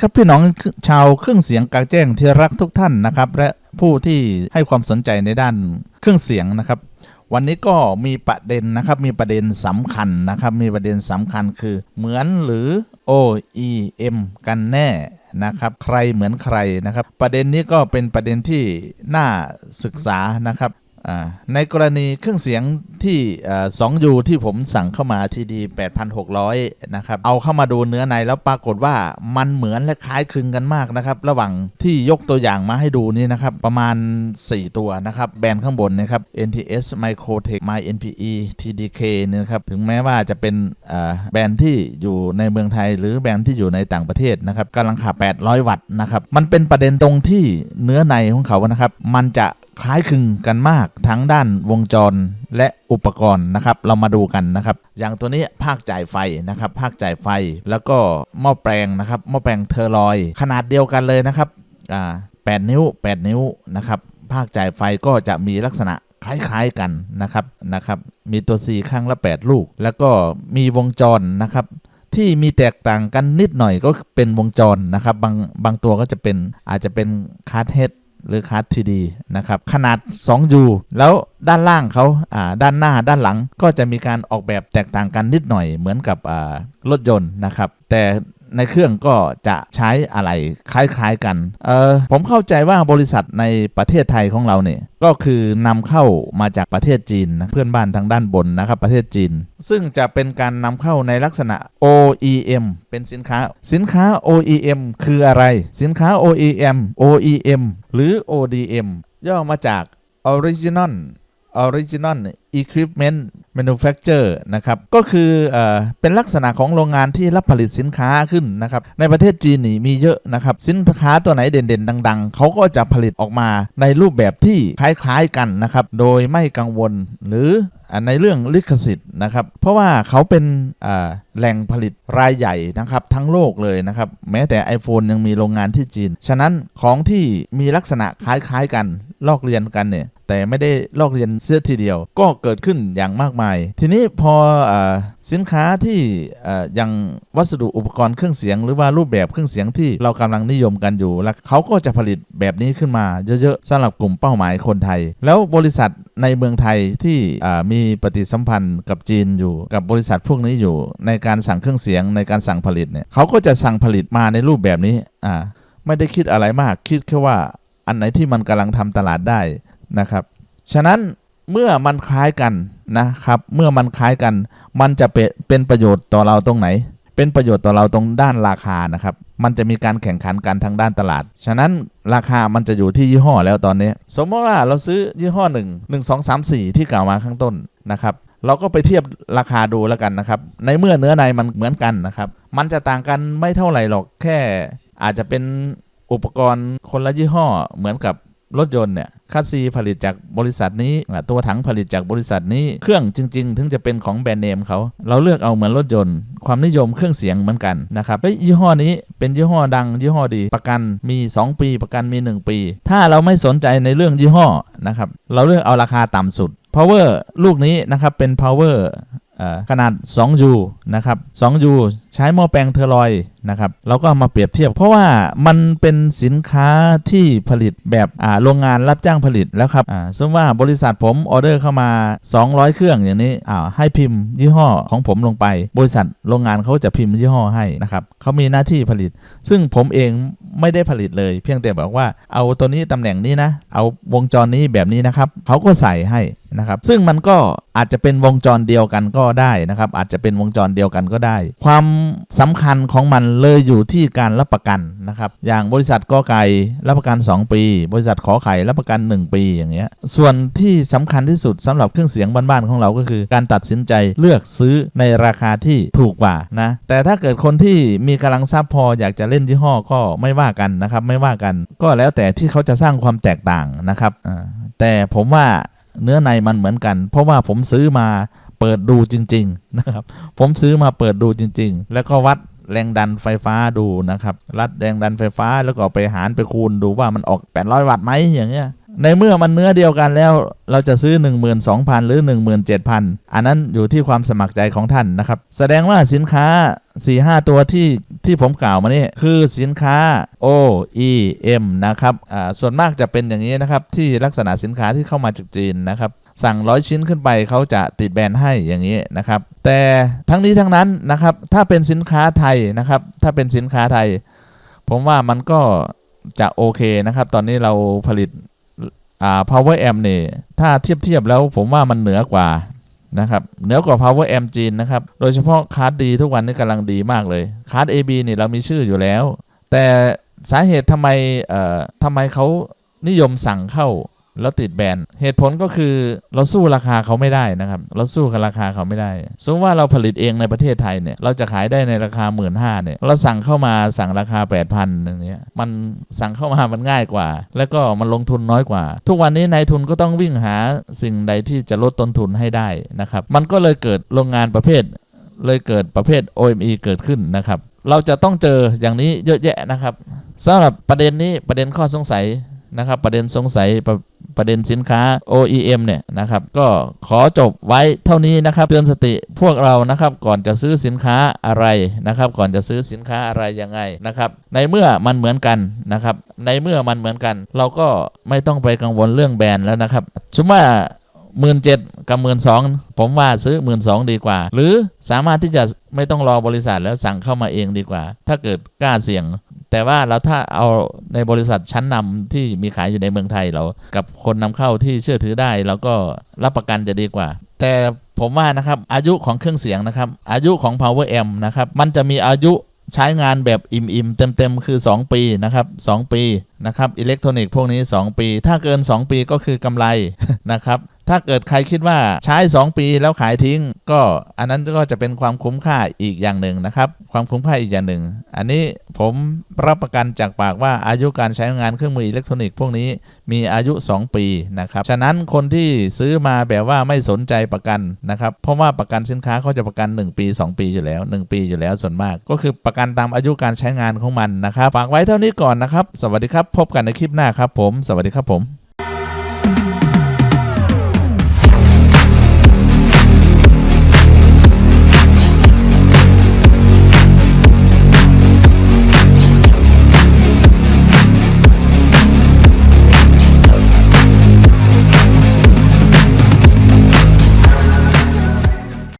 ครับพี่น้องชาวเครื่องเสียงกลางแจ้งที่รักทุกท่านนะครับ และผู้ที่ให้ความสนใจในด้านเครื่องเสียงนะครับ วันนี้ก็มีประเด็นนะครับมีประเด็นสำคัญนะครับ มีประเด็นสำคัญคือเหมือนหรือ OEM กันแน่นะครับ ใครเหมือนใครนะครับ ประเด็นนี้ก็เป็นประเด็นที่น่าศึกษานะครับ ในกรณีเครื่องเสียงที่สองยูที่ผมสั่งเข้ามาทีดี8,600 นะครับ เอาเข้ามาดูเนื้อในแล้วปรากฏว่ามันเหมือนและคล้ายคลึงกันมากนะครับ ระหว่างที่ยกตัวอย่างมาให้ดูนี่นะครับ ประมาณ 4 ตัวนะครับ แบรนด์ข้างบนนะครับ NTS Microtech My NPE TDK เนี่ยนะครับ ถึงแม้ว่าจะเป็นแบรนด์ที่อยู่ในเมืองไทย หรือแบรนด์ที่อยู่ในต่างประเทศนะครับกำลังขา800 วัตต์นะครับมันเป็นประเด็นตรงที่เนื้อในของเขานะครับ มันจะ คล้ายคลึงกันมากทั้งด้านวงจรและอุปกรณ์นะครับ เรามาดูกันนะครับ อย่างตัวนี้ภาคจ่ายไฟนะครับ ภาคจ่ายไฟแล้วก็หม้อแปลงนะครับหม้อแปลงเทอร์ลอย ขนาดเดียวกันเลยนะครับอ่า8นิ้ว 8 นิ้วนะครับภาคจ่ายไฟก็จะมีลักษณะคล้ายๆกันนะครับนะครับมีตัว C ข้างละ 8 ลูก แล้วก็มีวงจรนะครับที่มีแตกต่างกันนิดหน่อยก็เป็นวงจรนะครับบางบางตัวก็จะเป็นอาจจะเป็นคาร์ดเฮด หรือคาร์ทีดีนะครับขนาด 2U แล้วด้านล่างเขาอ่าด้านหน้าด้านหลังก็จะมีการออกแบบแตกต่างกันนิดหน่อยเหมือนกับอ่ารถยนต์นะครับ แต่ ในเครื่องก็จะใช้อะไรคล้ายๆกันเออผมเข้าใจว่าบริษัทในประเทศไทยของเราเนี่ยก็คือนำเข้ามาจากประเทศจีนนะเพื่อนบ้านทางด้านบนนะครับประเทศจีน ซึ่งจะเป็นการนำเข้าในลักษณะ OEM เป็นสินค้า สินค้า OEM คืออะไร สินค้า OEM OEM หรือ ODM ย่อมาจาก Original Original Equipment Manufacturer นะครับก็คือเอเป็นลักษณะของโรงงานที่รับผลิตสินค้าขึ้นนะครับในประเทศจีนนี่มีเยอะนะครับสินค้าตัวไหนเด่นๆ ดัง ๆเขาก็จะผลิตออกมาในรูปแบบที่คล้ายๆกันนะครับโดยไม่กังวลหรือในเรื่องลิขสิทธิ์นะครับ เพราะว่าเขาเป็นแหล่งผลิตรายใหญ่นะครับทั้งโลกเลยนะครับ แม้แต่ iPhone ยังมีโรงงานที่จีน ฉะนั้นของที่มีลักษณะคล้ายๆกันลอกเรียนกันเนี่ย แต่ไม่ได้ลอกเรียนเสื้อทีเดียว ก็เกิดขึ้นอย่างมากมาย ทีนี้พออสินค้าที่ยังวัสดุอุปกรณ์เครื่องเสียง หรือว่ารูปแบบเครื่องเสียงที่เรากำลังนิยมกันอยู่แล้วเขาก็จะผลิตแบบนี้ขึ้นมาเยอะๆสำหรับกลุ่มเป้าหมายคนไทย แล้วบริษัทในเมืองไทยที่มีปฏิสัมพันธ์กับจีนอยู่กับบริษัทพวกนี้อยู่ ในการสั่งเครื่องเสียงในการสั่งผลิตเนี่ยเขาก็จะสั่งผลิตมาในรูปแบบนี้อ่าไม่ได้คิดอะไรมากคิดแค่ว่าอันไหนที่มันกำลังทำตลาดได้ นะครับ ฉะนั้นเมื่อมันคล้ายกันนะครับ เมื่อมันคล้ายกัน มันจะเป็นประโยชน์ต่อเราตรงไหน เป็นประโยชน์ต่อเราตรงด้านราคานะครับ มันจะมีการแข่งขันกันทางด้านตลาด ฉะนั้นราคามันจะอยู่ที่ยี่ห้อแล้วตอนนี้ สมมติว่าเราซื้อยี่ห้อ 1 1 2 3 4 ที่กล่าวมาข้างต้นนะครับ เราก็ไปเทียบราคาดูแล้วกันนะครับ ในเมื่อเนื้อในมันเหมือนกันนะครับ มันจะต่างกันไม่เท่าไหร่หรอก แค่อาจจะเป็นอุปกรณ์คนละยี่ห้อเหมือนกับ รถยนต์เนี่ยคัสซีผลิตจากบริษัทนี้ ตัวถังผลิตจากบริษัทนี้เครื่องจริง ๆ ถึงจะเป็นของแบรนด์เนมเขาเราเลือกเอาเหมือนรถยนต์ ความนิยมเครื่องเสียงเหมือนกันนะครับแล้ยี่ห้อนี้เป็นยี่ห้อดังยี่ห้อดี ประกันมี 2 ปี ประกันมี 1 ปี ถ้าเราไม่สนใจในเรื่องยี่ห้อนะครับเราเลือกเอาราคาต่ำสุด power ลูกนี้นะครับเป็น power ขนาด 2U นะครับ 2U ใช้หม้อแปลงเทอร์ลอยนะครับเราก็มาเปรียบเทียบ เพราะว่ามันเป็นสินค้าที่ผลิตแบบโรงงานรับจ้างผลิตแล้วครับสมมติว่าบริษัทผมออเดอร์เข้ามา 200 เครื่องอย่างนี้ให้พิมพ์ยี่ห้อของผมลงไป บริษัทโรงงานเขาจะพิมพ์ยี่ห้อให้นะครับเขามีหน้าที่ผลิต ซึ่งผมเองไม่ได้ผลิตเลย เพียงแต่บอกว่าเอาตัวนี้ตำแหน่งนี้นะ เอาวงจรนี้แบบนี้นะครับเขาก็ใส่ให้นะครับซึ่งมันก็อาจจะเป็นวงจรเดียวกันก็ได้นะครับอาจจะเป็นวงจรเดียวกันก็ได้ ความสำคัญของมันเลยอยู่ที่การรับประกันนะครับ อย่างบริษัทกอไก่รับประกัน 2 ปี บริษัทขอไข่รับประกัน 1 ปีอย่างเงี้ย ส่วนที่สำคัญที่สุดสำหรับเครื่องเสียงบ้านๆของเราก็คือ การตัดสินใจเลือกซื้อในราคาที่ถูกกว่านะ แต่ถ้าเกิดคนที่มีกำลังทรัพย์พออยากจะเล่นยี่ห้อก็ไม่ว่ากันนะครับ ไม่ว่ากัน ก็แล้วแต่ที่เขาจะสร้างความแตกต่างนะครับแต่ผมว่าเนื้อในมันเหมือนกัน เพราะว่าผมซื้อมา เปิดดูจริง ๆ นะครับ ผมซื้อมาเปิดดูจริง ๆ แล้วก็วัดแรงดันไฟฟ้าดูนะครับรัดแรงดันไฟฟ้าแล้วก็ไปหารไปคูณดูว่ามันออก 800 วัตต์ไหมอย่างเงี้ยในเมื่อมันเนื้อเดียวกันแล้วเราจะซื้อ 12,000 หรือ 17,000 อันนั้นอยู่ที่ความสมัครใจของท่านนะครับ แสดงว่าสินค้า 4-5 ตัวที่ที่ผมกล่าวมานี่คือสินค้า O E M นะครับอ่าส่วนมากจะเป็นอย่างนี้นะครับ ที่ลักษณะสินค้าที่เข้ามาจากจีนนะครับ สั่งร้อยชิ้นขึ้นไปเขาจะติดแบนให้อย่างนี้นะครับ แต่ทั้งนี้ทั้งนั้นนะครับ ถ้าเป็นสินค้าไทยนะครับ ถ้าเป็นสินค้าไทย ผมว่ามันก็จะโอเคนะครับ ตอนนี้เราผลิตอ่า power amp เนี่ยถ้าเทียบเทียบแล้วผมว่ามันเหนือกว่านะครับเหนือกว่า power amp จีนนะครับ โดยเฉพาะคาร์ดดีทุกวันนี้กำลังดีมากเลยคาร์ด AB นี่เรามีชื่ออยู่แล้ว แต่สาเหตุทำไมเอ่อทำไมเขานิยมสั่งเข้า แล้วติดแบนเหตุผลก็คือเราสู้ราคาเขาไม่ได้นะครับ เราสู้กับราคาเขาไม่ได้ สมมติว่าเราผลิตเองในประเทศไทยเนี่ยเราจะขายได้ในราคา 1 5ื่นเนี่ยเราสั่งเข้ามาสั่งราคา 8,000อย่างเงี้ยมันสั่งเข้ามามันง่ายกว่า แล้วก็มันลงทุนน้อยกว่า ทุกวันนี้นายทุนก็ต้องวิ่งหาสิ่งใดที่จะลดต้นทุนให้ได้นะครับมันก็เลยเกิดโรงงานประเภท เลยเกิดประเภท OME เกิดขึ้นนะครับเราจะต้องเจออย่างนี้เยอะแยะนะครับสำหรับประเด็นนี้ประเด็นข้อสงสัย นะครับประเด็นสงสัยประประเด็นสินค้า OEM เนี่ยนะครับก็ขอจบไว้เท่านี้นะครับเตือนสติพวกเรานะครับก่อนจะซื้อสินค้าอะไรนะครับ ก่อนจะซื้อสินค้าอะไรยังไงนะครับ ในเมื่อมันเหมือนกันนะครับ ในเมื่อมันเหมือนกัน เราก็ไม่ต้องไปกังวลเรื่องแบรนด์แล้วนะครับสมมว่าหมื่นเจ็ดกับหมื่นสองผมว่าซื้อหมื่นสองดีกว่า หรือสามารถที่จะไม่ต้องรอบริษัทแล้วสั่งเข้ามาเองดีกว่า ถ้าเกิดกล้าเสี่ยง แต่ว่าเราถ้าเอาในบริษัทชั้นนำที่มีขายอยู่ในเมืองไทยเรา กับคนนำเข้าที่เชื่อถือได้เราก็รับประกันจะดีกว่า แต่ผมว่านะครับอายุของเครื่องเสียงนะครับ อายุของ power amp นะครับมันจะมีอายุใช้งานแบบอิ่มๆ เต็ม ๆ คือ 2 ปีนะครับ2ปีนะครับอิเล็กทรอนิกส์พวกนี้ 2 ปี ถ้าเกิน 2 ปีก็คือกำไรนะครับ ถ้าเกิดใครคิดว่าใช้ 2 ปีแล้วขายทิ้ง ก็อันนั้นก็จะเป็นความคุ้มค่าอีกอย่างหนึ่งนะครับ ความคุ้มค่าอีกอย่างหนึ่ง อันนี้ผมรับประกันจากปากว่าอายุการใช้งานเครื่องมืออิเล็กทรอนิกส์พวกนี้มีอายุ 2 ปีนะครับ ฉะนั้นคนที่ซื้อมาแบบว่าไม่สนใจประกันนะครับ เพราะว่าประกันสินค้าเขาจะประกัน 1 ปี 2 ปีอยู่แล้ว 1 ปีอยู่แล้วส่วนมาก ก็คือประกันตามอายุการใช้งานของมันนะครับ ฝากไว้เท่านี้ก่อนนะครับ สวัสดีครับ พบกันในคลิปหน้าครับผม สวัสดีครับผม